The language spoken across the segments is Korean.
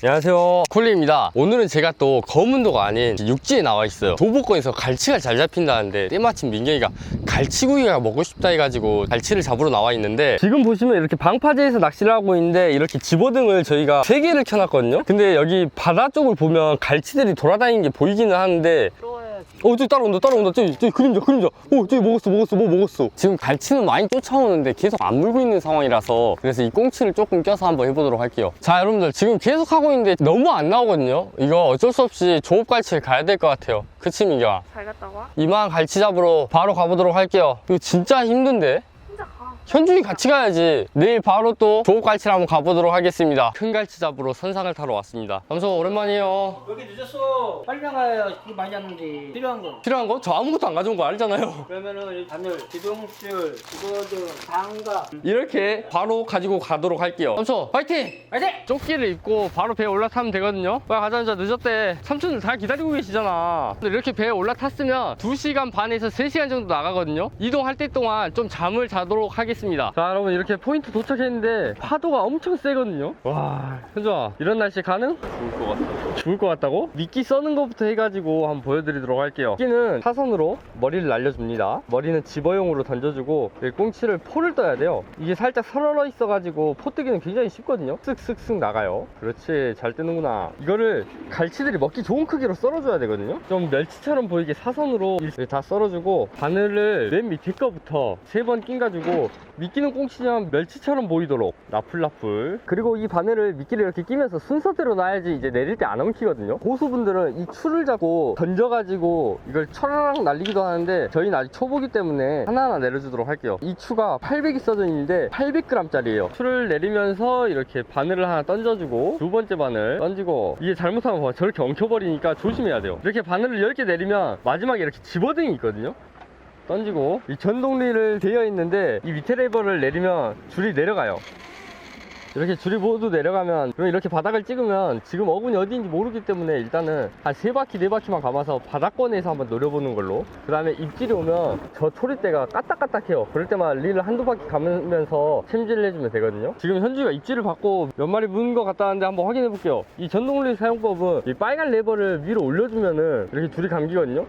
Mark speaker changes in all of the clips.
Speaker 1: 안녕하세요. 콜리입니다. 오늘은 제가 또 검은도가 아닌 육지에 나와 있어요. 도보권에서 갈치가 잘 잡힌다는데 때마침 민경이가 갈치구이가 먹고 싶다 해가지고 갈치를 잡으러 나와 있는데 지금 보시면 이렇게 방파제에서 낚시를 하고 있는데 이렇게 집어등을 저희가 세개를 켜놨거든요. 근데 여기 바다 쪽을 보면 갈치들이 돌아다니는 게 보이기는 하는데 어 저기 따라온다 따라온다. 저기 저기 그림자 그림자. 어 저기 먹었어 먹었어 뭐 먹었어. 지금 갈치는 많이 쫓아오는데 계속 안 물고 있는 상황이라서 그래서 이 꽁치를 조금 껴서 한번 해보도록 할게요. 자 여러분들 지금 계속 하고 있는데 너무 안 나오거든요? 이거 어쩔 수 없이 조업갈치를 가야 될 것 같아요. 그치 민경아
Speaker 2: 잘 갔다 와?
Speaker 1: 이만 갈치 잡으러 바로 가보도록 할게요. 이거 진짜 힘든데. 현준이 같이 가야지. 내일 바로 또 조업 갈치를 한번 가보도록 하겠습니다. 큰 갈치 잡으러 선상을 타러 왔습니다. 감소 오랜만이에요.
Speaker 3: 왜 이렇게 늦었어? 빨리 나가야 길 많이 잡는지 필요한 거.
Speaker 1: 필요한 거? 저 아무것도 안 가져온 거 알잖아요.
Speaker 3: 그러면은 이 바늘, 기둥줄, 이거든, 장갑
Speaker 1: 이렇게 바로 가지고 가도록 할게요. 삼촌 파이팅!
Speaker 3: 파이팅!
Speaker 1: 조끼를 입고 바로 배에 올라타면 되거든요. 빨리 가자 이제 늦었대. 삼촌들 다 기다리고 계시잖아. 근데 이렇게 배에 올라탔으면 2시간 반에서 3시간 정도 나가거든요. 이동할 때 동안 좀 잠을 자도록 하겠습니다 자 여러분 이렇게 포인트 도착했는데 파도가 엄청 세거든요. 와 현주아 이런 날씨 가능? 죽을 것 같아 죽을 것 같다고? 미끼 써는 것부터 해가지고 한번 보여드리도록 할게요. 미끼는 사선으로 머리를 날려줍니다. 머리는 집어용으로 던져주고 꽁치를 포를 떠야 돼요. 이게 살짝 설얼어 있어가지고 포 뜨기는 굉장히 쉽거든요. 쓱쓱쓱 나가요. 그렇지 잘 뜨는구나. 이거를 갈치들이 먹기 좋은 크기로 썰어줘야 되거든요. 좀 멸치처럼 보이게 사선으로 다 썰어주고 바늘을 맨 밑에 거부터 세번 낀가지고 미끼는 꽁치지만 멸치처럼 보이도록 나풀나풀 그리고 이 바늘을 미끼를 이렇게 끼면서 순서대로 놔야지 이제 내릴 때 안 엉키거든요. 고수분들은 이 추를 잡고 던져가지고 이걸 철랑 날리기도 하는데 저희는 아직 초보기 때문에 하나하나 내려주도록 할게요. 이 추가 800이 써져 있는데 800g 짜리예요. 추를 내리면서 이렇게 바늘을 하나 던져주고 두 번째 바늘 던지고 이게 잘못하면 봐 저렇게 엉켜버리니까 조심해야 돼요. 이렇게 바늘을 10개 내리면 마지막에 이렇게 집어등이 있거든요 던지고 이 전동리를 되어 있는데 이 밑에 레버를 내리면 줄이 내려가요. 이렇게 줄이 모두 내려가면 그럼 이렇게 바닥을 찍으면 지금 어군이 어디인지 모르기 때문에 일단은 한 세 바퀴 네 바퀴만 감아서 바닥권에서 한번 노려보는 걸로. 그 다음에 입질이 오면 저 초리대가 까딱까딱해요. 그럴 때만 릴을 한두 바퀴 감으면서 챔질을 해주면 되거든요. 지금 현주가 입질을 받고 몇 마리 무는 것 같다는데 한번 확인해 볼게요. 이 전동릴 사용법은 이 빨간 레버를 위로 올려주면은 이렇게 줄이 감기거든요.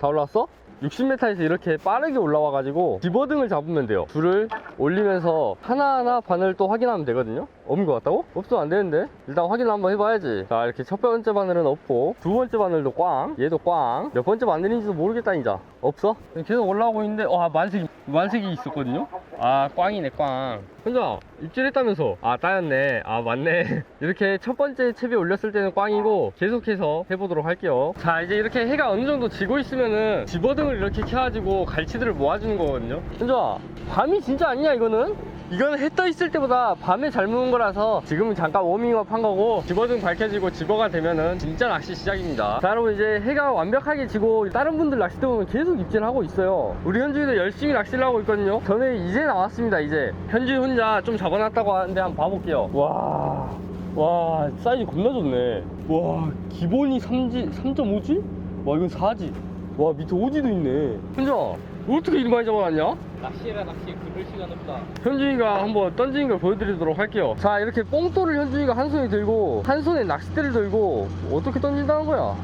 Speaker 1: 다 올라왔어? 60m에서 이렇게 빠르게 올라와가지고 집어등을 잡으면 돼요. 줄을 올리면서 하나하나 바늘 또 확인하면 되거든요 없는 것 같다고? 없으면 안 되는데? 일단 확인을 한번 해봐야지. 자 이렇게 첫 번째 바늘은 없고 두 번째 바늘도 꽝 얘도 꽝몇 번째 바늘인지도 모르겠다 이제 없어? 계속 올라오고 있는데 와 만색이 만색이 있었거든요? 아 꽝이네 꽝. 현자 입질했다면서? 아 따였네. 아 맞네. 이렇게 첫 번째 채비 올렸을 때는 꽝이고 계속해서 해보도록 할게요. 자 이제 이렇게 해가 어느 정도 지고 있으면은 집어등을 이렇게 켜가지고 갈치들을 모아주는 거거든요? 현자 밤이 진짜 아니냐 이거는 이거는 해떠 있을 때보다 밤에 잘 무는 거라서 지금은 잠깐 워밍업 한 거고 집어등 밝혀지고 집어가 되면은 진짜 낚시 시작입니다. 자 여러분 이제 해가 완벽하게 지고 다른 분들 낚싯대 보면 계속 입질하고 있어요. 우리 현주이도 열심히 낚시를 하고 있거든요. 저는 이제 나왔습니다 이제. 현주이 혼자 좀 잡아놨다고 하는데 한번 봐볼게요. 와, 와 사이즈 겁나 좋네. 와 기본이 3지, 3.5지? 와 이건 4지. 와 밑에 5지도 있네. 현주아 어떻게 이리 많이 잡아놨냐?
Speaker 3: 낚시라 낚시. 그럴 시간 없다.
Speaker 1: 현준이가 한번 던지는 걸 보여드리도록 할게요. 자 이렇게 뽕돌을 현준이가 한 손에 들고 한 손에 낚싯대를 들고 어떻게 던진다는 거야?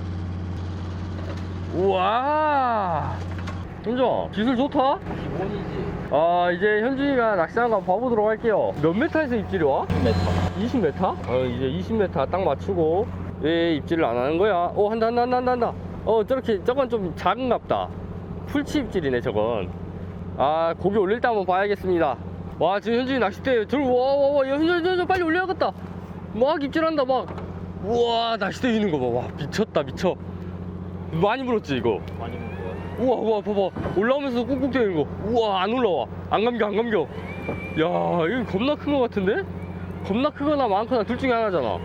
Speaker 1: 우와! 현준아 기술 좋다?
Speaker 3: 기본이지.
Speaker 1: 아 이제 현준이가 낚시하는 거 한번 봐보도록 할게요. 몇 메타에서 입질이 와?
Speaker 3: 10m
Speaker 1: 20m? 어 이제 20m 딱 맞추고 왜 입질을 안 하는 거야? 오 한다 한다 한다 한다 한다. 어 저렇게 저건 좀 작은갑다 풀치 입질이네 저건. 아 고기 올릴 때 한번 봐야겠습니다. 와 지금 현준이 낚싯대 들고 와와와 현준이 현준이 빨리 올려야겠다. 막 입질한다 막. 우와 낚싯대 있는 거 봐. 와 미쳤다 미쳐. 많이 물었지 이거?
Speaker 3: 많이
Speaker 1: 우와 우와 봐봐. 올라오면서 꾹꾹 대는 거. 우와 안 올라와. 안 감겨 안 감겨. 야 이거 겁나 큰 거 같은데? 겁나 크거나 많거나 둘 중에 하나잖아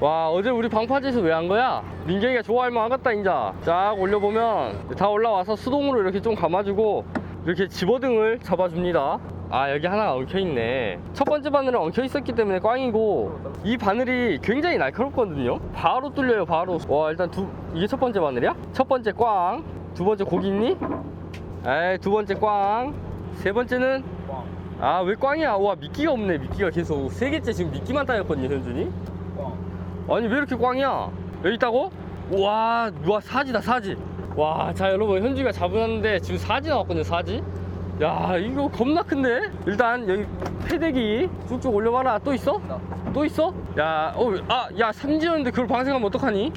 Speaker 1: 와 어제 우리 방파제에서 왜 한 거야? 민경이가 좋아할 만 하겠다 인자 쫙 올려보면 다 올라와서 수동으로 이렇게 좀 감아주고 이렇게 집어등을 잡아줍니다 아 여기 하나가 엉켜있네 첫 번째 바늘은 엉켜있었기 때문에 꽝이고 이 바늘이 굉장히 날카롭거든요 바로 뚫려요 바로 와 일단 두 이게 첫 번째 바늘이야? 첫 번째 꽝 두 번째 고기 있니? 에이 두 번째 꽝세 번째는
Speaker 3: 꽝.
Speaker 1: 아왜 꽝이야 와 미끼가 없네 미끼가 계속 세 개째 지금 미끼만 따였거든요 현준이
Speaker 3: 꽝.
Speaker 1: 아니 왜 이렇게 꽝이야 여기 있다고? 우와 우와 사지다 사지 와 자 여러분 현주가 잡으셨는데 지금 사지 나왔거든요 사지 야 이거 겁나 큰데 일단 여기 패대기 쭉쭉 올려봐라 또 있어? 또 있어? 야 어 아 야 삼지였는데 그걸 방생하면 어떡하니?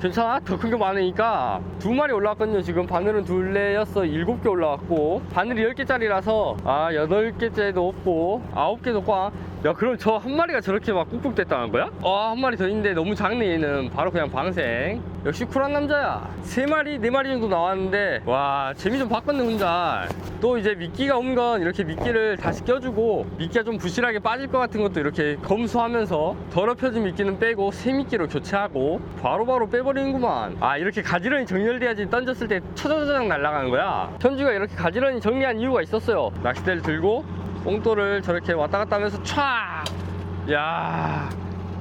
Speaker 1: 괜찮아? 더 큰 게 많으니까 두 마리 올라왔거든요 지금 바늘은 둘레였어 일곱 개 올라왔고 바늘이 열 개짜리라서 아 여덟 개째도 없고 아홉 개도 꽝. 야 그럼 저 한 마리가 저렇게 막 꾹꾹 됐다는 거야? 아 한 마리 더 있는데 너무 작네 얘는. 바로 그냥 방생. 역시 쿨한 남자야. 세 마리 네 마리 정도 나왔는데 와 재미 좀 바꿨네 혼자 또 이제 미끼가 온 건 이렇게 미끼를 다시 껴주고 미끼가 좀 부실하게 빠질 것 같은 것도 이렇게 검수하면서 더럽혀진 미끼는 빼고 새 미끼로 교체하고 바로바로 빼버리는구만. 아 이렇게 가지런히 정렬돼야지 던졌을 때 초저저장 날아가는 거야? 현주가 이렇게 가지런히 정리한 이유가 있었어요. 낚싯대를 들고 뽕돌을 저렇게 왔다 갔다 하면서 촤! 야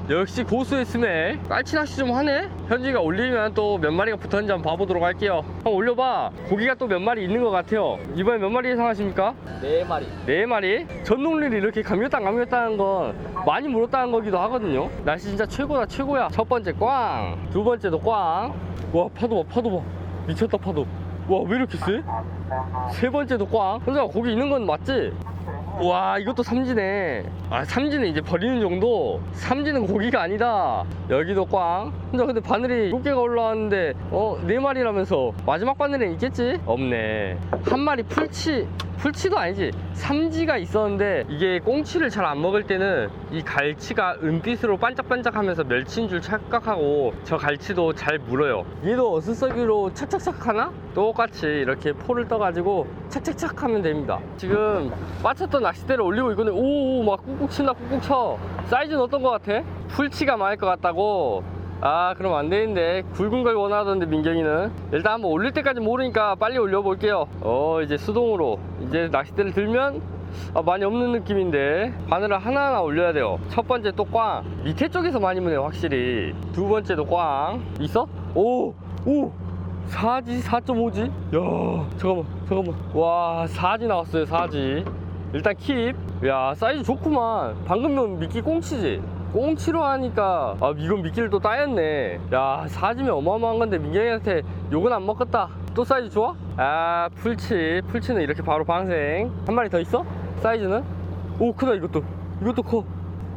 Speaker 1: 역시 고수의 스멜 깔치 낚시 좀 하네? 현지가 올리면 또 몇 마리가 붙었는지 한번 봐보도록 할게요. 한번 올려봐. 고기가 또 몇 마리 있는 것 같아요. 이번에 몇 마리 예상하십니까?
Speaker 3: 네 마리.
Speaker 1: 네 마리? 전동릴이 이렇게 감겼다 감겼다는 건 많이 물었다는 거기도 하거든요. 날씨 진짜 최고다 최고야. 첫 번째 꽝두 번째도 꽝와 파도 봐 파도 봐. 미쳤다 파도. 와 왜 이렇게 세? 세 번째도 꽝. 현지가 고기 있는 건 맞지? 와 이것도 삼지네 아 삼지는 이제 버리는 정도? 삼지는 고기가 아니다. 여기도 꽝. 근데 근데 바늘이 6개가 올라왔는데 어네 마리라면서. 마지막 바늘에 있겠지? 없네. 한 마리 풀치 풀치도 아니지. 삼지가 있었는데 이게 꽁치를 잘 안 먹을 때는 이 갈치가 은빛으로 반짝반짝하면서 멸치인 줄 착각하고 저 갈치도 잘 물어요. 얘도 어슷서기로 착착착 하나? 똑같이 이렇게 포를 떠가지고 착착착 하면 됩니다. 지금 빠쳤던 낚싯대를 올리고 있거든요. 오막 꾹꾹 친다 꾹꾹 쳐. 사이즈는 어떤 것 같아? 풀치가 많을 것 같다고. 아 그럼 안 되는데. 굵은 걸 원하던데 민경이는. 일단 한번 올릴 때까지 모르니까 빨리 올려볼게요. 어 이제 수동으로. 이제 낚싯대를 들면 아, 많이 없는 느낌인데. 바늘을 하나하나 올려야 돼요. 첫 번째 또 꽝. 밑에 쪽에서 많이 무네요 확실히. 두 번째도 꽝. 있어? 오! 오! 4지 4.5지? 야 잠깐만 잠깐만. 와 4지 나왔어요 4지. 일단 킵 야 사이즈 좋구만. 방금은 미끼 꽁치지? 꽁치로 하니까 아 이건 미끼를 또 따였네. 야 사지면 어마어마한 건데 민경이한테 욕은 안 먹겠다. 또 사이즈 좋아? 아 풀치. 풀치는 이렇게 바로 방생. 한 마리 더 있어? 사이즈는? 오 크다 이것도. 이것도 커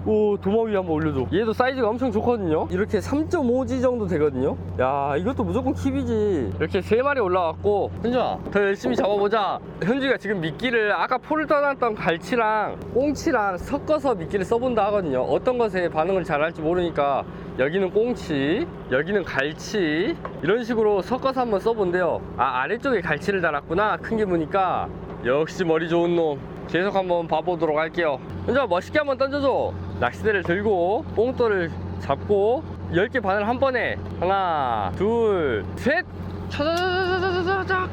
Speaker 1: 오 도마 위에 한번 올려줘. 얘도 사이즈가 엄청 좋거든요? 이렇게 3.5G 정도 되거든요? 야 이것도 무조건 킵이지. 이렇게 세 마리 올라왔고 현주아 더 열심히 잡아보자. 현주가 지금 미끼를 아까 포를 떠났던 갈치랑 꽁치랑 섞어서 미끼를 써본다 하거든요. 어떤 것에 반응을 잘 할지 모르니까 여기는 꽁치 여기는 갈치 이런 식으로 섞어서 한번 써본대요. 아 아래쪽에 갈치를 달았구나. 큰 게 보니까. 역시 머리 좋은 놈. 계속 한번 봐보도록 할게요. 현주아 멋있게 한번 던져줘 낚시대를 들고 뽕돌을 잡고 10개 바늘 한 번에 하나 둘셋! 차자자자자자자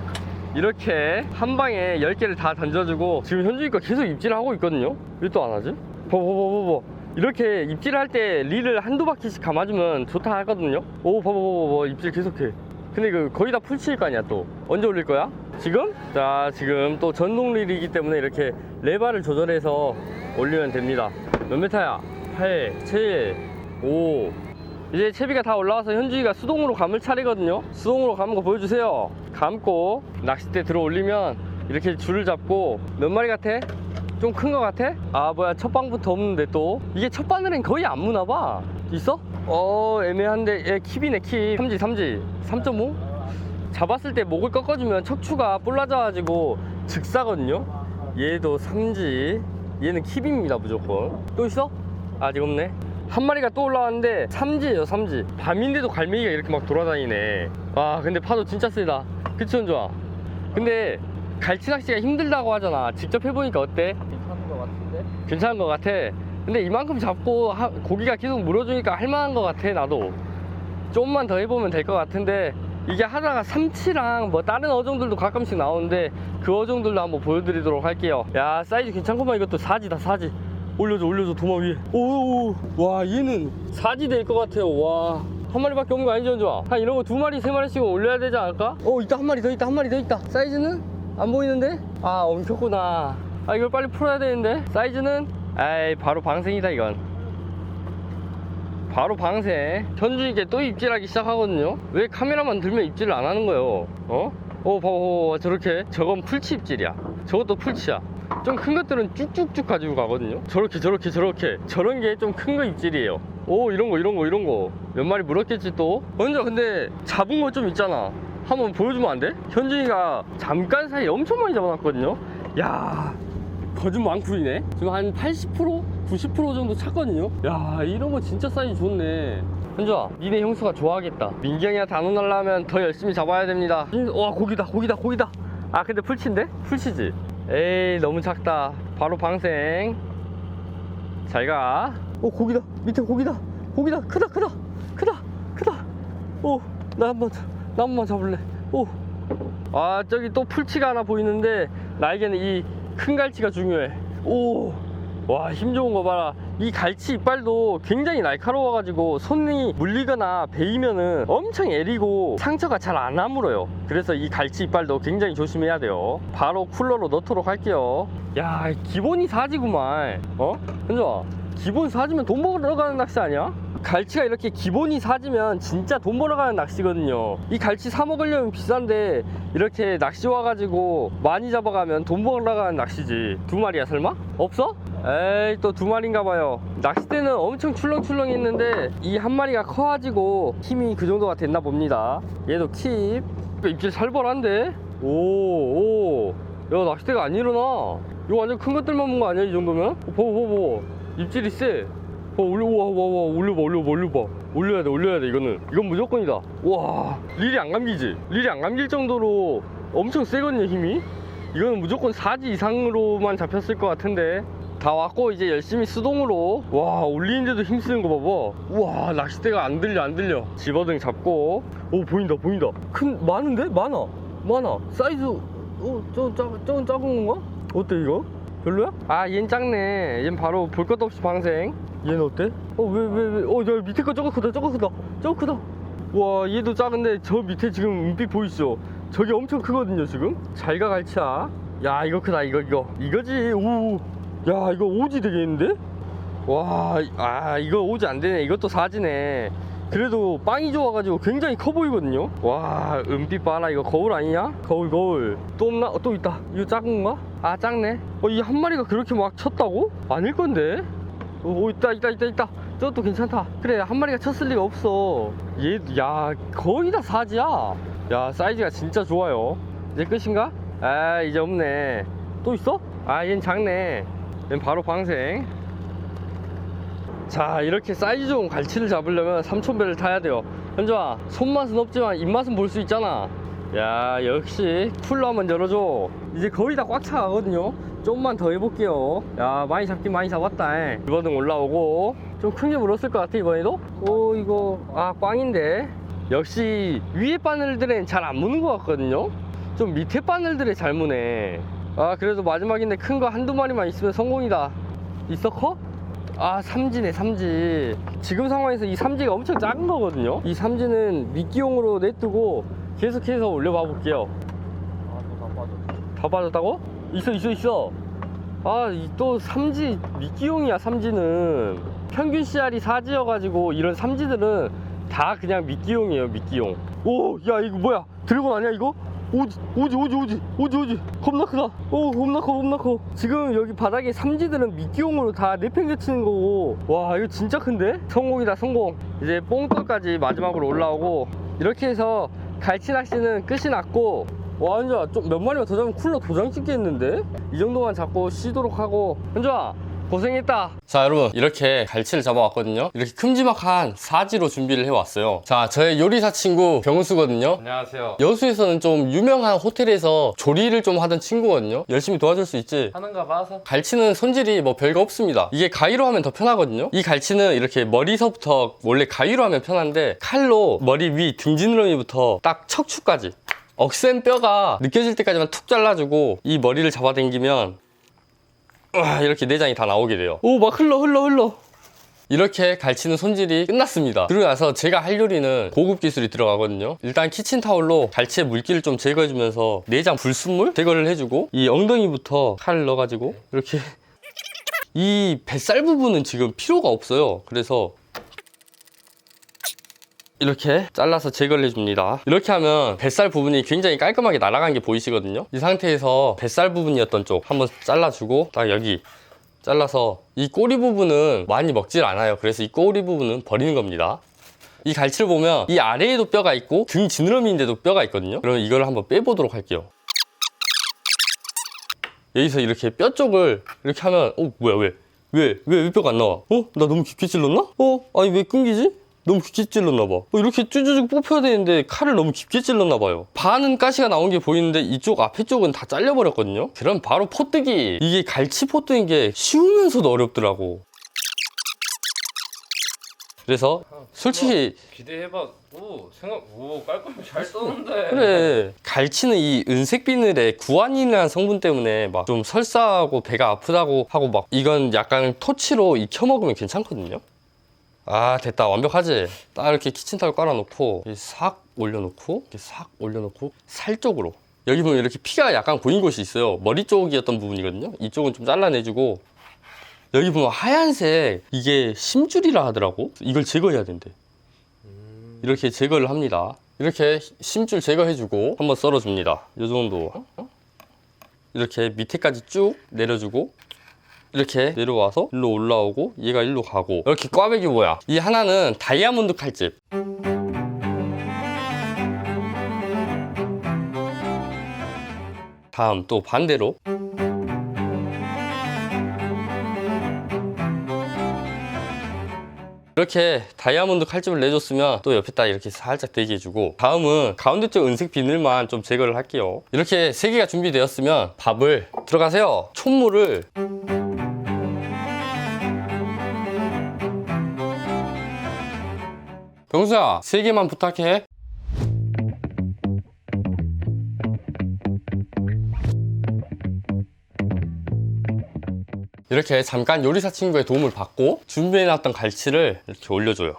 Speaker 1: 이렇게 한 방에 10개를 다 던져주고 지금 현주이가 계속 입질을 하고 있거든요? 왜 또 안 하지? 봐봐봐봐봐 이렇게 입질할 때 릴을 한두 바퀴씩 감아주면 좋다 하거든요? 오 봐봐봐봐 입질 계속해. 근데 그 거의 다 풀치일 거 아니야 또. 언제 올릴 거야? 지금? 자 지금 또 전동 릴이기 때문에 이렇게 레바를 조절해서 올리면 됩니다 몇 메타야? 8, 7, 5 이제 채비가 다 올라와서 현주이가 수동으로 감을 차례거든요. 수동으로 감은 거 보여주세요. 감고 낚싯대 들어 올리면 이렇게 줄을 잡고 몇 마리 같아? 좀 큰 거 같아? 아 뭐야. 첫 방부터 없는데 또. 이게 첫 바늘은 거의 안 무나 봐. 있어? 어 애매한데. 얘 킵이네 킵. 3지 3지. 3.5? 잡았을 때 목을 꺾어주면 척추가 볼라져가지고 즉사거든요. 얘도 3지 얘는 킵입니다 무조건. 또 있어? 아직 없네. 한 마리가 또 올라왔는데 삼지예요 삼지. 밤인데도 갈매기가 이렇게 막 돌아다니네. 와 근데 파도 진짜 세다. 그치 현주아? 근데 갈치 낚시가 힘들다고 하잖아. 직접 해보니까 어때?
Speaker 3: 괜찮은 것 같은데?
Speaker 1: 괜찮은 것 같아. 근데 이만큼 잡고 하- 고기가 계속 물어주니까 할만한 것 같아 나도. 조금만 더 해보면 될 것 같은데 이게 하다가 삼치랑 뭐 다른 어종들도 가끔씩 나오는데 그 어종들도 한번 보여드리도록 할게요. 야 사이즈 괜찮구만. 이것도 사지다 사지. 올려줘 올려줘 도마 위에. 오와 얘는 사지 될 것 같아요. 와. 한 마리밖에 없는 거 아니죠 현주아? 한 이런 거 두 마리 세 마리씩 올려야 되지 않을까? 어 있다. 한 마리 더 있다. 한 마리 더 있다. 사이즈는? 안 보이는데? 아 엉켰구나. 아 이걸 빨리 풀어야 되는데? 사이즈는? 에이 바로 방생이다 이건 바로 방생 현준이께 또 입질하기 시작하거든요. 왜 카메라만 들면 입질을 안 하는 거예요? 어? 어 봐봐 저렇게. 저건 풀치 입질이야. 저것도 풀치야. 좀 큰 것들은 쭉쭉쭉 가지고 가거든요. 저렇게 저렇게 저렇게. 저런 게 좀 큰 거 입질이에요. 오 이런 거 이런 거 이런 거. 몇 마리 물었겠지 또? 먼저 근데 잡은 거 좀 있잖아. 한번 보여주면 안 돼? 현준이가 잠깐 사이에 엄청 많이 잡아놨거든요. 야 거짓 많구이네. 지금 한 80% 90% 정도 찼거든요? 야 이런 거 진짜 사이즈 좋네. 현주아 니네 형수가 좋아하겠다. 민경이가 단어 날라면 더 열심히 잡아야 됩니다. 음, 와 고기다 고기다 고기다. 아 근데 풀치인데? 풀치지? 에이 너무 작다. 바로 방생. 잘가. 오 고기다. 밑에 고기다. 고기다. 크다 크다. 크다 크다. 오 나 한번 나 한번 잡을래. 오 아 저기 또 풀치가 하나 보이는데 나에게는 이 큰 갈치가 중요해. 오 와 힘 좋은 거 봐라 이 갈치 이빨도 굉장히 날카로워 가지고 손이 물리거나 베이면은 엄청 애리고 상처가 잘 안 아물어요 그래서 이 갈치 이빨도 굉장히 조심해야 돼요 바로 쿨러로 넣도록 할게요 야 기본이 사지구만 어? 현정아 기본 사지면 돈 벌어 가는 낚시 아니야? 갈치가 이렇게 기본이 사지면 진짜 돈 벌어가는 낚시거든요 이 갈치 사 먹으려면 비싼데 이렇게 낚시 와가지고 많이 잡아가면 돈 벌어가는 낚시지 두 마리야 설마? 없어? 에이 또 두 마리인가 봐요 낚싯대는 엄청 출렁출렁 했는데 이 한 마리가 커가지고 힘이 그 정도가 됐나 봅니다 얘도 킵 입질 살벌한데? 오오 야 낚싯대가 안 일어나 이거 완전 큰 것들만 본 거 아니야 이 정도면? 어, 보고 보고 입질이 세 어, 올려, 와, 와, 와, 올려봐, 올려봐, 올려봐. 올려야 돼, 올려야 돼, 이거는. 이건 무조건이다. 와, 릴이 안 감기지? 릴이 안 감길 정도로 엄청 세거든요, 힘이. 이거는 무조건 4지 이상으로만 잡혔을 것 같은데. 다 왔고, 이제 열심히 수동으로. 와, 올리는데도 힘쓰는 거 봐봐. 와, 낚싯대가 안 들려, 안 들려. 집어등 잡고. 오, 보인다, 보인다. 큰, 많은데? 많아. 많아. 사이즈, 어, 저, 작, 저건 작은 건가? 어때, 이거? 별로야? 아, 얜 작네. 얜 바로 볼 것도 없이 방생. 얘는 어때? 어, 왜, 왜, 왜? 어, 저 밑에 거 저거 크다, 저거 크다, 저거 크다. 와, 얘도 작은데 저 밑에 지금 은빛 보이시죠? 저게 엄청 크거든요, 지금? 잘가 갈치야. 야, 이거 크다, 이거, 이거. 이거지, 오. 야, 이거 오지 되겠는데? 와, 아, 이거 오지 안 되네. 이것도 사지네. 그래도 빵이 좋아가지고 굉장히 커 보이거든요. 와, 은빛 봐라. 이거 거울 아니냐? 거울, 거울. 또 없나? 어, 또 있다. 이거 작은 건가? 아, 작네. 어, 이 한 마리가 그렇게 막 쳤다고? 아닐 건데? 오, 오, 있다 있다 있다 있다 저것도 괜찮다 그래 한 마리가 쳤을 리가 없어 얘 야 거의 다 사지야 야 사이즈가 진짜 좋아요 이제 끝인가? 아 이제 없네 또 있어? 아 얘는 작네 바로 방생. 자 이렇게 사이즈 좋은 갈치를 잡으려면 삼촌배를 타야 돼요. 현주아 손맛은 없지만 입맛은 볼 수 있잖아. 야 역시 쿨러 한번 열어줘. 이제 거의 다 꽉 차가거든요. 좀만 더 해볼게요. 야 많이 잡긴 많이 잡았다 이번은 올라오고 좀 큰 게 물었을 것 같아 이번에도? 오 이거 아 꽝인데. 역시 위에 바늘들은 잘 안 무는 것 같거든요. 좀 밑에 바늘들에 잘 무네 아 그래도 마지막인데 큰 거 한두 마리만 있으면 성공이다. 있어 커? 아 삼지네 삼지. 지금 상황에서 이 삼지가 엄청 작은 거거든요? 이 삼지는 미끼용으로 내두고 계속해서 올려봐 볼게요. 다 빠졌다고? 있어 있어 있어. 아 또 삼지 미끼용이야 삼지는. 평균 씨알이 사지여가지고 이런 삼지들은 다 그냥 미끼용이에요 미끼용. 오 야 이거 뭐야? 드래곤 아니야 이거? 오지 오지 오지 오지 오지 오지. 겁나 크다. 오 겁나 커 겁나 커. 지금 여기 바닥에 삼지들은 미끼용으로 다 내팽개치는 거고. 와 이거 진짜 큰데? 성공이다 성공. 이제 뽕돌까지 마지막으로 올라오고. 이렇게 해서 갈치 낚시는 끝이 났고. 와 현주아 좀몇 마리만 더 잡으면 쿨러 도장 찍겠는데? 이 정도만 잡고 쉬도록 하고. 현주아 고생했다 자 여러분 이렇게 갈치를 잡아왔거든요 이렇게 큼지막한 사지로 준비를 해왔어요 자 저의 요리사 친구 병수거든요
Speaker 2: 안녕하세요.
Speaker 1: 여수에서는 좀 유명한 호텔에서 조리를 좀 하던 친구거든요 열심히 도와줄 수 있지
Speaker 2: 하는가 봐서.
Speaker 1: 갈치는 손질이 뭐 별거 없습니다. 이게 가위로 하면 더 편하거든요. 이 갈치는 이렇게 머리서부터 원래 가위로 하면 편한데 칼로 머리 위 등지느러미부터 딱 척추까지 억센 뼈가 느껴질 때까지만 툭 잘라주고 이 머리를 잡아당기면 으아, 이렇게 내장이 다 나오게 돼요. 오 막 흘러 흘러 흘러. 이렇게 갈치는 손질이 끝났습니다. 그러고 나서 제가 할 요리는 고급 기술이 들어가거든요. 일단 키친타올로 갈치의 물기를 좀 제거해주면서 내장 불순물 제거를 해주고 이 엉덩이부터 칼을 넣어가지고 이렇게 이 뱃살 부분은 지금 필요가 없어요. 그래서 이렇게 잘라서 제거를 해줍니다. 이렇게 하면 뱃살 부분이 굉장히 깔끔하게 날아간 게 보이시거든요. 이 상태에서 뱃살 부분이었던 쪽 한번 잘라주고 딱 여기 잘라서 이 꼬리 부분은 많이 먹질 않아요. 그래서 이 꼬리 부분은 버리는 겁니다. 이 갈치를 보면 이 아래에도 뼈가 있고 등 지느러미인데도 뼈가 있거든요. 그러면 이걸 한번 빼보도록 할게요. 여기서 이렇게 뼈 쪽을 이렇게 하면 어 뭐야 왜? 왜? 왜, 왜 뼈가 안 나와? 어? 나 너무 깊게 찔렀나? 어? 아니 왜 끊기지? 너무 깊게 찔렀나 봐. 어, 이렇게 쭈쭈쭈 뽑혀야 되는데 칼을 너무 깊게 찔렀나 봐요. 반은 가시가 나온 게 보이는데 이쪽 앞에 쪽은 다 잘려버렸거든요. 그럼 바로 포뜨기. 이게 갈치 포뜨인 게 쉬우면서도 어렵더라고. 그래서 솔직히
Speaker 2: 기대해봐. 오 생각 오 깔끔히 잘 썼는데.
Speaker 1: 그래 갈치는 이 은색 비늘의 구안이라는 성분 때문에 막 좀 설사하고 배가 아프다고 하고 막 이건 약간 토치로 익혀 먹으면 괜찮거든요 아 됐다. 완벽하지? 딱 이렇게 키친타올 깔아놓고 싹 올려놓고 이렇게 싹 올려놓고 살 쪽으로. 여기 보면 이렇게 피가 약간 보인 곳이 있어요. 머리 쪽이었던 부분이거든요. 이쪽은 좀 잘라내주고. 여기 보면 하얀색 이게 심줄이라 하더라고. 이걸 제거해야 된대. 이렇게 제거를 합니다. 이렇게 심줄 제거해주고 한번 썰어줍니다. 이 정도. 이렇게 밑에까지 쭉 내려주고 이렇게 내려와서 일로 올라오고 얘가 일로 가고. 이렇게 꽈배기 뭐야? 이 하나는 다이아몬드 칼집. 다음 또 반대로. 이렇게 다이아몬드 칼집을 내줬으면 또 옆에다 이렇게 살짝 대게 해주고. 다음은 가운데 쪽 은색 비늘만 좀 제거를 할게요. 이렇게 세 개가 준비되었으면 밥을 들어가세요. 촛물을 병수야 세 개만 부탁해. 이렇게 잠깐 요리사 친구의 도움을 받고 준비해놨던 갈치를 이렇게 올려줘요.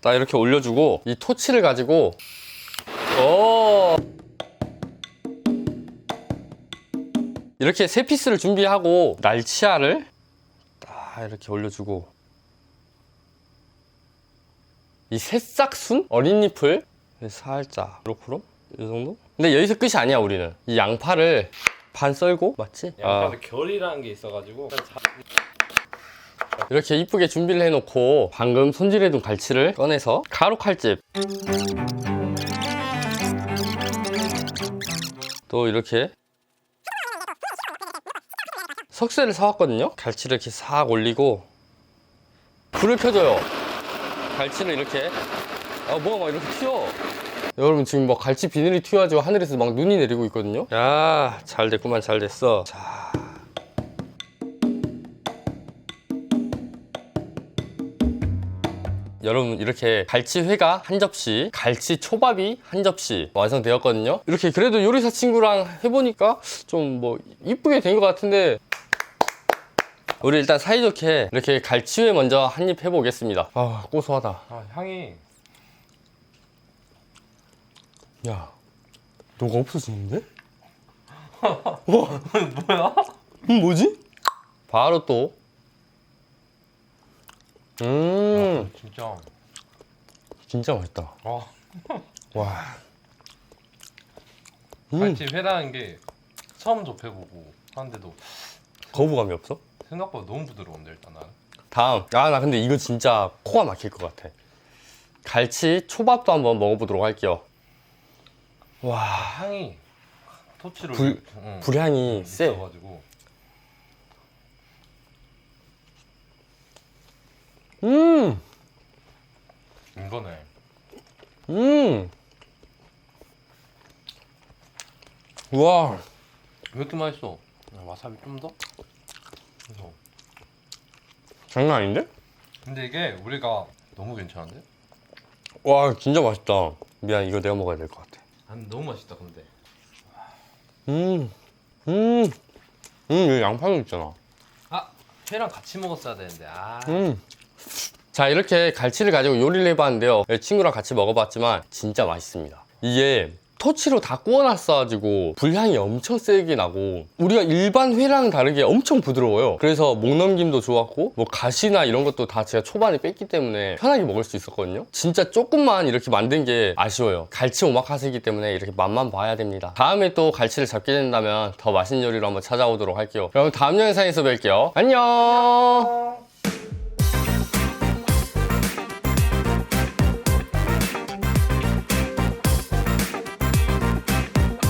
Speaker 1: 딱 이렇게 올려주고 이 토치를 가지고 오 이렇게 세 피스를 준비하고 날치알을 딱 이렇게 올려주고 이 새싹순? 어린잎을? 살짝. 요렇게 이 정도? 근데 여기서 끝이 아니야 우리는. 이 양파를 반 썰고? 맞지? 아.
Speaker 2: 양파도 결이라는 게 있어가지고. 일단 자-
Speaker 1: 이렇게 이쁘게 준비를 해놓고 방금 손질해둔 갈치를 꺼내서 가루 칼집. 또 이렇게 석쇠를 사왔거든요? 갈치를 이렇게 싹 올리고 불을 켜줘요 갈치를 이렇게 아 뭐가 막 이렇게 튀어. 여러분 지금 막 갈치 비늘이 튀어가지고 하늘에서 막 눈이 내리고 있거든요? 야 잘 됐구만 잘 됐어. 자. 여러분 이렇게 갈치회가 한 접시, 갈치 초밥이 한 접시 완성되었거든요. 이렇게 그래도 요리사 친구랑 해보니까 좀 뭐 이쁘게 된 것 같은데 우리 일단 사이좋게 이렇게 갈치회 먼저 한 입 해보겠습니다. 아 고소하다.
Speaker 2: 아 향이
Speaker 1: 야, 너가 없어지는데? 와, 뭐야? 음, 뭐지? 바로 또. 음,
Speaker 2: 진짜
Speaker 1: 진짜 맛있다.
Speaker 2: 와
Speaker 1: 와. 음,
Speaker 2: 갈치 회라는 게 처음 접해보고 하는데도
Speaker 1: 거부감이 없어?
Speaker 2: 생각보다 너무 부드러운데 일단 나는
Speaker 1: 다음. 아, 나 근데 이거 진짜 코가 막힐 것 같아. 갈치 초밥도 한번 먹어보도록 할게요. 와,
Speaker 2: 향이 토치로
Speaker 1: 불-
Speaker 2: 응,
Speaker 1: 불향이 세.
Speaker 2: 있어가지고
Speaker 1: 음,
Speaker 2: 이거네
Speaker 1: 음. 와,
Speaker 2: 왜 이렇게 맛있어? 아, 와사비 좀 더? 그래서
Speaker 1: 장난 아닌데?
Speaker 2: 근데 이게 우리가 너무 괜찮은데?
Speaker 1: 와, 진짜 맛있다. 미안, 이거 내가 먹어야 될 것 같아.
Speaker 2: 아 너무 맛있다 근데
Speaker 1: 음, 음, 음, 여기 양파도 있잖아.
Speaker 2: 아 회랑 같이 먹었어야 되는데 아
Speaker 1: 음. 자, 이렇게 갈치를 가지고 요리를 해봤는데요. 친구랑 같이 먹어봤지만 진짜 맛있습니다. 이게 토치로 다 구워놨어가지고 불향이 엄청 세게 나고 우리가 일반 회랑 다르게 엄청 부드러워요. 그래서 목 넘김도 좋았고 뭐 가시나 이런 것도 다 제가 초반에 뺐기 때문에 편하게 먹을 수 있었거든요. 진짜 조금만 이렇게 만든 게 아쉬워요. 갈치 오마카세이기 때문에 이렇게 맛만 봐야 됩니다. 다음에 또 갈치를 잡게 된다면 더 맛있는 요리로 한번 찾아오도록 할게요. 그럼 다음 영상에서 뵐게요. 안녕.